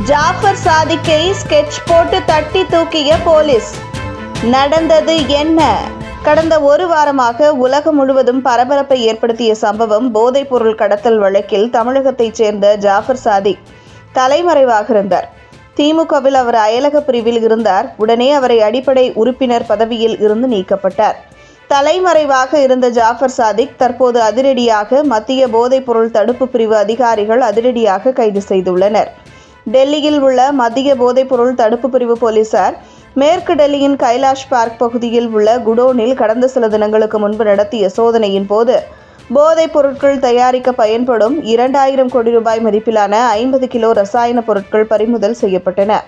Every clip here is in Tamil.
ஜாஃபர் சாதிக்கை ஸ்கெட்ச் போட்டு தட்டி தூக்கிய போலீஸ். நடந்தது என்ன? கடந்த ஒரு வாரமாக உலகம் முழுவதும் பரபரப்பை ஏற்படுத்திய சம்பவம் போதைப் பொருள் கடத்தல் வழக்கில் தமிழகத்தைச் சேர்ந்த ஜாஃபர் சாதிக் தலைமறைவாக இருந்தார். திமுகவில் அவர் அயலக பிரிவில் இருந்தார். உடனே அவரை அடிப்படை உறுப்பினர் பதவியில் இருந்து நீக்கப்பட்டார். தலைமறைவாக இருந்த ஜாஃபர் சாதிக் தற்போது அதிரடியாக மத்திய போதைப் பொருள் தடுப்பு பிரிவு அதிகாரிகள் அதிரடியாக கைது செய்துள்ளனர். டெல்லியில் உள்ள மத்திய போதைப்பொருள் தடுப்பு பிரிவு போலீசார் மேற்கு டெல்லியின் கைலாஷ் பார்க் பகுதியில் உள்ள குடோனில் கடந்த சில தினங்களுக்கு முன்பு நடத்திய சோதனையின் போது போதைப் பொருட்கள் தயாரிக்க பயன்படும் இரண்டாயிரம் கோடி ரூபாய் மதிப்பிலான ஐம்பது கிலோ ரசாயன பொருட்கள் பறிமுதல் செய்யப்பட்டன.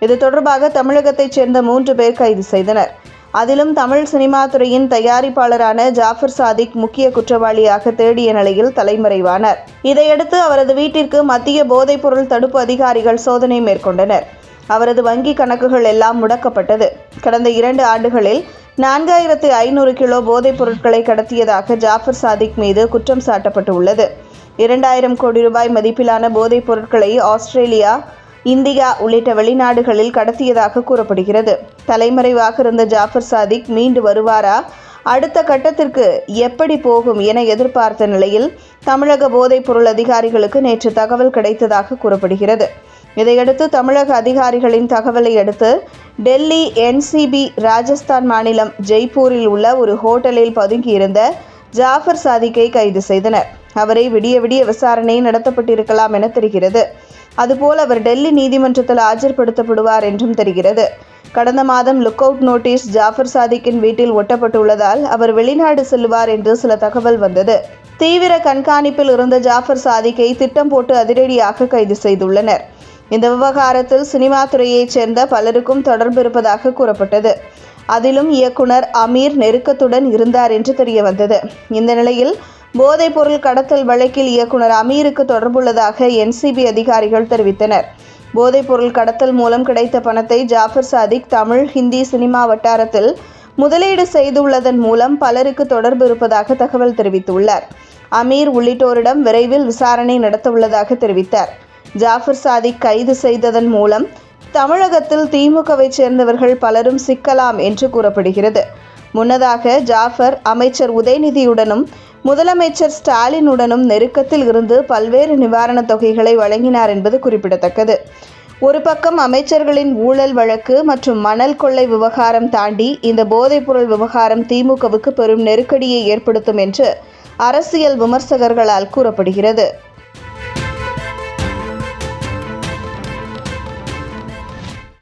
இது தொடர்பாக தமிழகத்தைச் சேர்ந்த மூன்று பேர் கைது செய்தனர். அதிலும் தமிழ் சினிமா துறையின் தயாரிப்பாளரான ஜாஃபர் சாதிக் முக்கிய குற்றவாளியாக தேடிய நிலையில் தலைமறைவானார். இதையடுத்து அவரது வீட்டிற்கு மத்திய போதைப்பொருள் தடுப்பு அதிகாரிகள் சோதனை மேற்கொண்டனர். அவரது வங்கி கணக்குகள் எல்லாம் முடக்கப்பட்டது. கடந்த இரண்டு ஆண்டுகளில் நான்காயிரத்து ஐநூறு கிலோ போதைப் பொருட்களை கடத்தியதாக ஜாஃபர் சாதிக் மீது குற்றம் சாட்டப்பட்டுள்ளது. இரண்டாயிரம் கோடி ரூபாய் மதிப்பிலான போதைப் பொருட்களை ஆஸ்திரேலியா இந்தியா உள்ளிட்ட வெளிநாடுகளில் கடத்தியதாக கூறப்படுகிறது. தலைமறைவாக இருந்த ஜாஃபர் சாதிக் மீண்டு வருவாரா? அடுத்த கட்டத்திற்கு எப்படி போகும் என எதிர்பார்த்த நிலையில் தமிழக போதைப் பொருள் அதிகாரிகளுக்கு நேற்று தகவல் கிடைத்ததாக கூறப்படுகிறது. இதையடுத்து தமிழக அதிகாரிகளின் தகவலை அடுத்து டெல்லி என்சிபி ராஜஸ்தான் மாநிலம் ஜெய்ப்பூரில் உள்ள ஒரு ஹோட்டலில் பதுங்கியிருந்த ஜாஃபர் சாதிக்கை கைது செய்தனர். அவரை விடிய விடிய விசாரணை நடத்தப்பட்டிருக்கலாம் என தெரிகிறது. அதுபோல் அவர் டெல்லி நீதிமன்றத்தில் ஆஜர்படுத்தப்படுவார் என்றும் தெரிகிறது. கடந்த மாதம் லுக் அவுட் நோட்டீஸ் ஜாஃபர் சாதிக்கின் வீட்டில் ஒட்டப்பட்டுள்ளதால் அவர் வெளிநாடு செல்லுவார் என்று சில தகவல் வந்தது. தீவிர கண்காணிப்பில் இருந்த ஜாஃபர் சாதிக்கை திட்டம் போட்டு அதிரடியாக கைது செய்துள்ளனர். இந்த விவகாரத்தில் சினிமா துறையைச் சேர்ந்த பலருக்கும் தொடர்பு இருப்பதாக கூறப்பட்டது. அதிலும் இயக்குனர் அமீர் நெருக்கத்துடன் இருந்தார் என்று தெரிய வந்தது இந்த நிலையில் போதைப் பொருள் கடத்தல் வழக்கில் இயக்குனர் அமீருக்கு தொடர்புள்ளதாக என்சிபி அதிகாரிகள் தெரிவித்தனர். போதைப் பொருள் கடத்தல் மூலம் கிடைத்த பணத்தை ஜாஃபர் சாதிக் தமிழ் ஹிந்தி சினிமா வட்டாரத்தில் முதலீடு செய்துள்ளதன் மூலம் பலருக்கு தொடர்பு இருப்பதாக தகவல் தெரிவித்துள்ளார். அமீர் உள்ளிட்டோரிடம் விரைவில் விசாரணை நடத்தவுள்ளதாக தெரிவித்தார். ஜாஃபர் சாதிக் கைது செய்ததன் மூலம் தமிழகத்தில் திமுகவைச் சேர்ந்தவர்கள் பலரும் சிக்கலாம் என்று கூறப்படுகிறது. முன்னதாக ஜாஃபர் அமைச்சர் உதயநிதியுடனும் முதலமைச்சர் ஸ்டாலினுடனும் நெருக்கத்தில் இருந்து பல்வேறு நிவாரணத் தொகைகளை வழங்கினார் என்பது குறிப்பிடத்தக்கது. ஒரு பக்கம் அமைச்சர்களின் ஊழல் வழக்கு மற்றும் மணல் கொள்ளை விவகாரம் தாண்டி இந்த போதைப்பொருள் விவகாரம் திமுகவுக்கு பெரும் நெருக்கடியை ஏற்படுத்தும் என்று அரசியல் விமர்சகர்களால் கூறப்படுகிறது.